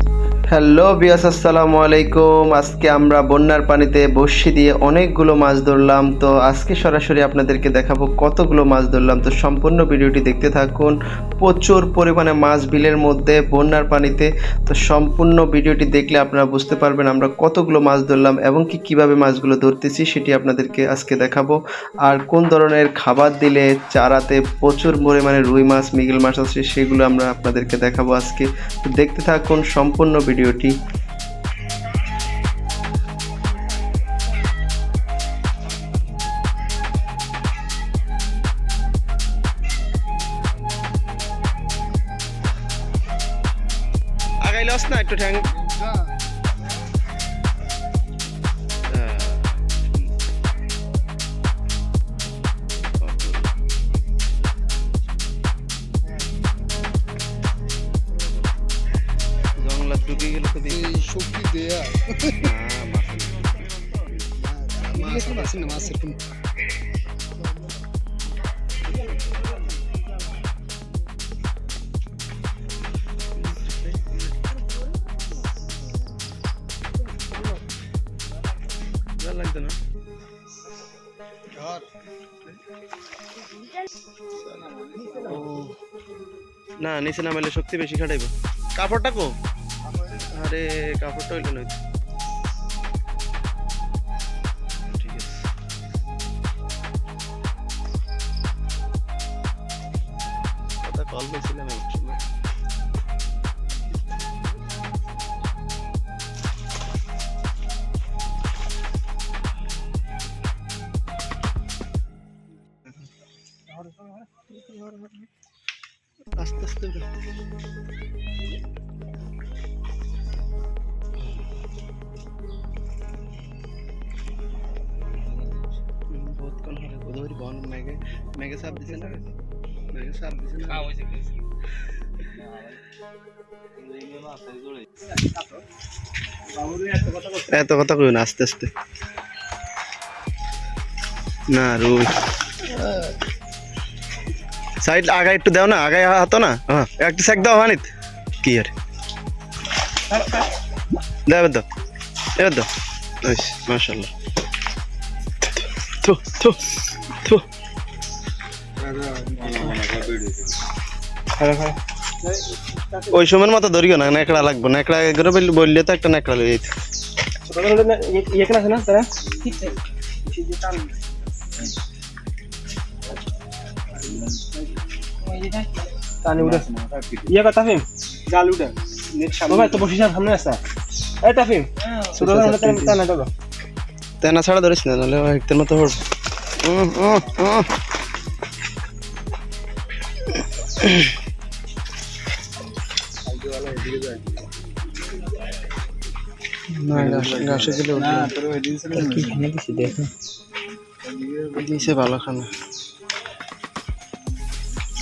you hello বিয়াস আসসালামু আলাইকুম। আজকে আমরা বন্যার পানিতে বর্ষি দিয়ে অনেকগুলো মাছ ধরলাম। তো আজকে সরাসরি আপনাদেরকে দেখাবো কতগুলো মাছ ধরলাম। তো সম্পূর্ণ ভিডিওটি দেখতে থাকুন। প্রচুর পরিমাণে মাছ বিলের মধ্যে বন্যার পানিতে। তো সম্পূর্ণ ভিডিওটি দেখলে আপনারা বুঝতে পারবেন আমরা কতগুলো মাছ ধরলাম এবং কি কীভাবে মাছগুলো ধরতেছি, সেটি আপনাদেরকে আজকে দেখাবো। আর কোন ধরনের খাবার দিলে চারাতে প্রচুর পরিমাণে রুই মাছ, মিগেল মাছ আছে, সেগুলো আমরা আপনাদেরকে দেখাবো আজকে। তো দেখতে থাকুন, সম্পূর্ণ ভিডিওটি আগাইলে না একটু ঠ্যাং জঙ্গলাত ঢুকে গেলে তো এই শক্তি দেয়া মাছ আছে না মাছ একটু ভালো লাগতো না না নিচে নামাইলে শক্তি বেশি খাটাইব কাপড়টা কো আরে কাপড়টা হইল না কল হয়েছিলাম এক গোদাবরী বন মেঘে মেঘে সাপ দিছে না? মেঘে সাপ দিছে না? এত কথা কই না আস্তে আস্তে। না রুই সাইড আগায় একটু দাও না আগায় হাতো না। হ্যাঁ একটু সেক দাও হানিত। কি আর? দাও এবার দাও। এবার দাও। মাশাল্লাহ থু থু থু। ওই সময়ের মতো ধরিও না নেকড়া লাগবে। নেকড়া এগুলো বললে- তো একটা নেকড়া লয়ে যেত। এখানে আছে না তারা টানি উঠে ইয়ে কর তাফিম জাল উঠে বাবা তো বসিস সামনে আসা এই তাফিম ছোট ধরনের টানা তেনা ছাড়া ধরিস না নাহলে একটার মতো উম। না ঘাস-। দিছে ভালো খানা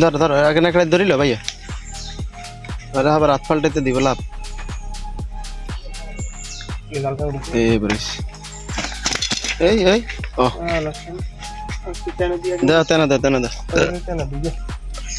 ধর ধর আগে না একটা ধরিল ভাইয়া? আরে আবার হাত পাল্টাইতে দিব লাভ? এই এই ও। দাও তেনা দাও তেনা দাও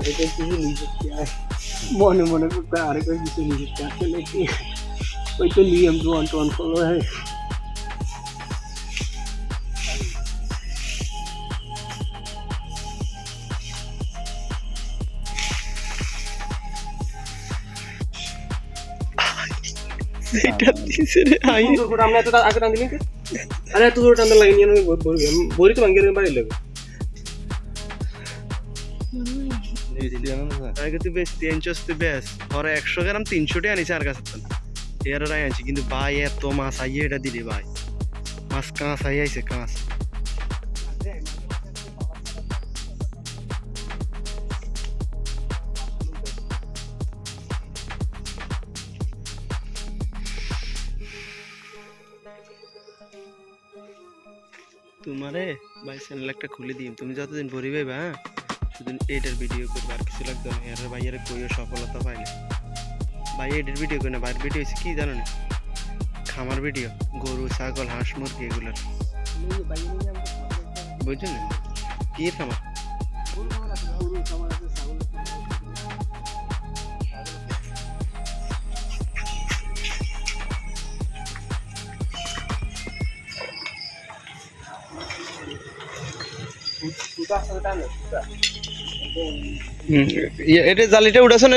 এটা কিছু নিযুক্তি আছে মনে মনে করতে আরেকটা কিছু নিযুক্তি আসলে কি ওই তো নিয়ম two one two one follow হয়। এইটা দিছে রে আই আমরা এত আগে টান দিলেন আরে এত জোরে টান লাগে নিয়ে বড়ি বড়ি তো ভাঙ্গিয়ে বাড়ি লাগে। আগে তুই বেশ তিনশো তুই বেশ। ওরা একশো গ্রাম তিনশো টাকা আনিছে আর কাছে এর রাই আনছি কিন্তু ভাই এত মাছ আইয়ে এটা দিলি ভাই। মাছ কাঁচ আই কাঁচ। তোমারে ভাই চ্যানেল একটা খুলে দিই তুমি যতদিন ভরি পাইবা হ্যাঁ? শুধু এইটার ভিডিও করবে, আর কিছু লাগতো না। ভাইয়ের কইও সফলতা পাইলে। ভাই, এটার ভিডিও করে না? ভাইয়ের ভিডিও হচ্ছে কি জানো না? খামার ভিডিও গরু, ছাগল, হাঁস, মুরগি এগুলোর। বুঝছ না? কি খামার? এটা জালিটা উঠাছো না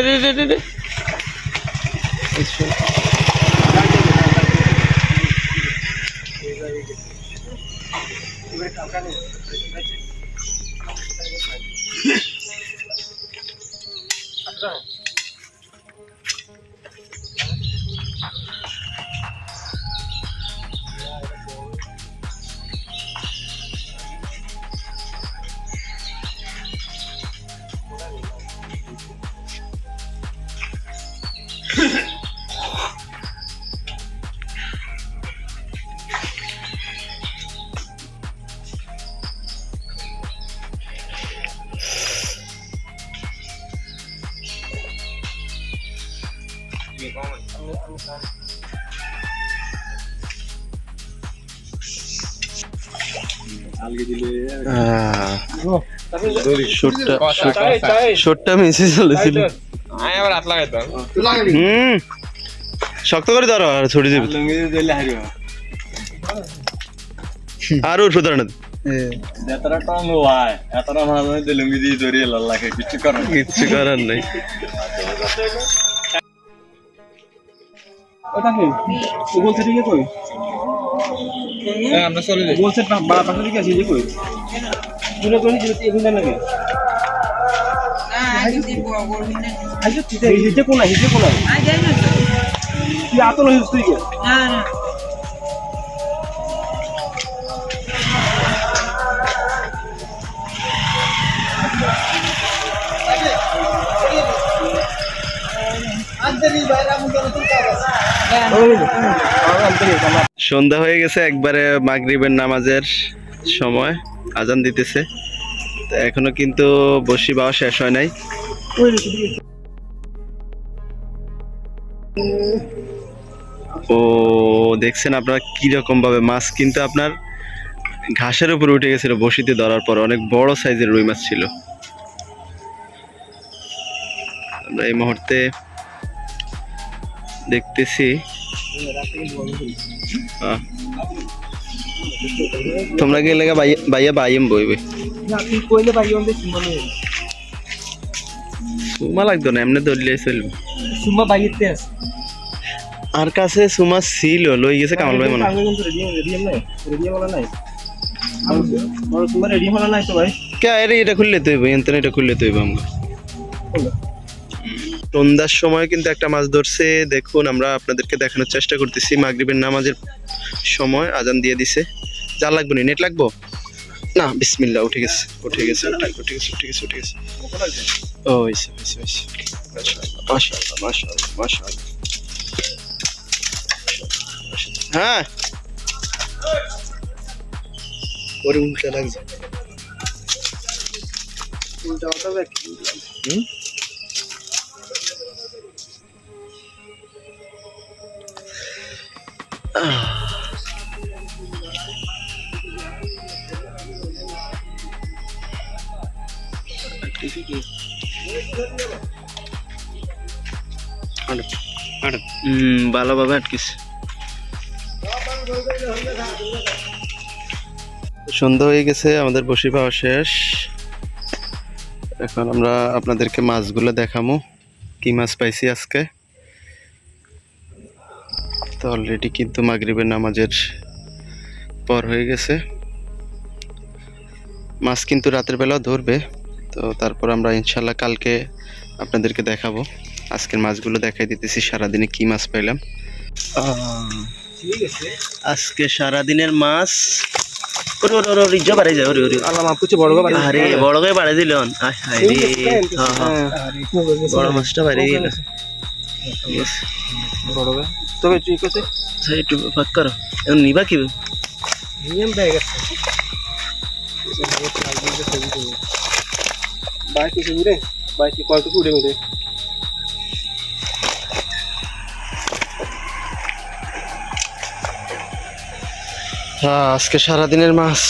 শক্ত করে ধরো আর ছড়ি দিবি। আর ওর সুতরাং এতটা টং হয় এতটা লুঙ্গি দিয়ে লাগে কিছু। করার নাই। ওটা কি? বলছে ঠিক কই? আমরা চলে যাই। বলছে বা পাশে দিকে আছে যে কই? দূরে কই যেতে এখানে লাগে। হিজে কোনা হিজে কোনা তুই আতল হইছিস তুই কে? সন্ধ্যা হয়ে গেছে, একবারে মাগরিবের নামাজের সময়। আজান দিতেছে। এখনও কিন্তু বসি বাওয়া শেষ হয় নাই। ও, দেখছেন আপনারা কি রকম ভাবে মাছ কিন্তু আপনার ঘাসের উপরে উঠে গেছিল বসিতে ধরার পর। অনেক বড় সাইজের রুই মাছ ছিল। আমরা এই মুহূর্তে দেখতেছি। তোমরা গেলে বাইয়া বাইম বইবে? তুই সুমা লাগতো না এমনি ধরলে চলবে। সুমা বাইতে আছে। আর কাছে সুমা ছিল লই গেছে কামাল ভাই মনে ভাই কে এটা খুললে তো হইব এনতেন এটা খুললে তো হইব আমরা খুললো। সন্ধ্যার সময় কিন্তু একটা মাছ ধরছে। দেখুন আমরা আপনাদেরকে দেখানোর চেষ্টা করতেছি। মাগরিবের নামাজের সময় আজান দিয়ে দিছে। যা লাগবে না? নেট লাগবো? না বিসমিল্লাহ উঠে গেছে উঠে গেছে উঠে গেছে উঠে গেছে উঠে গেছে ও মাশাআল্লাহ মাশাআল্লাহ মাশাআল্লাহ হ্যাঁ। ওরে উল্টা লাগছে। উল্টা হুম? ভালোভাবে আটকিস সন্ধ্যা হয়ে গেছে, আমাদের বসি পাওয়া শেষ। এখন আমরা আপনাদেরকে মাছগুলো দেখামো। কি মাছ পাইছি আজকে? তো অলরেডি কিন্তু মাগরিবের নামাজের পর হয়ে গেছে। মাছ কিন্তু রাতের বেলাও ধরবে তো তারপর আমরা ইনশাল্লাহ কালকে আপনাদেরকে দেখাবো। আজকের মাছগুলো দেখাই দিতেছি সারাদিনে কি মাছ পাইলাম। আজকে সারাদিনের মাছ বাড়ি মাছটা বাড়ি দিল। তবে ঠিক আছে আচ্ছা, একটু ফাঁক করো। এখন নিবা কি নিয়ম দেয় গেছে। বাইক বাইক কয়টুকু উড়ে উড়ে হ্যাঁ আজকে সারাদিনের মাছ।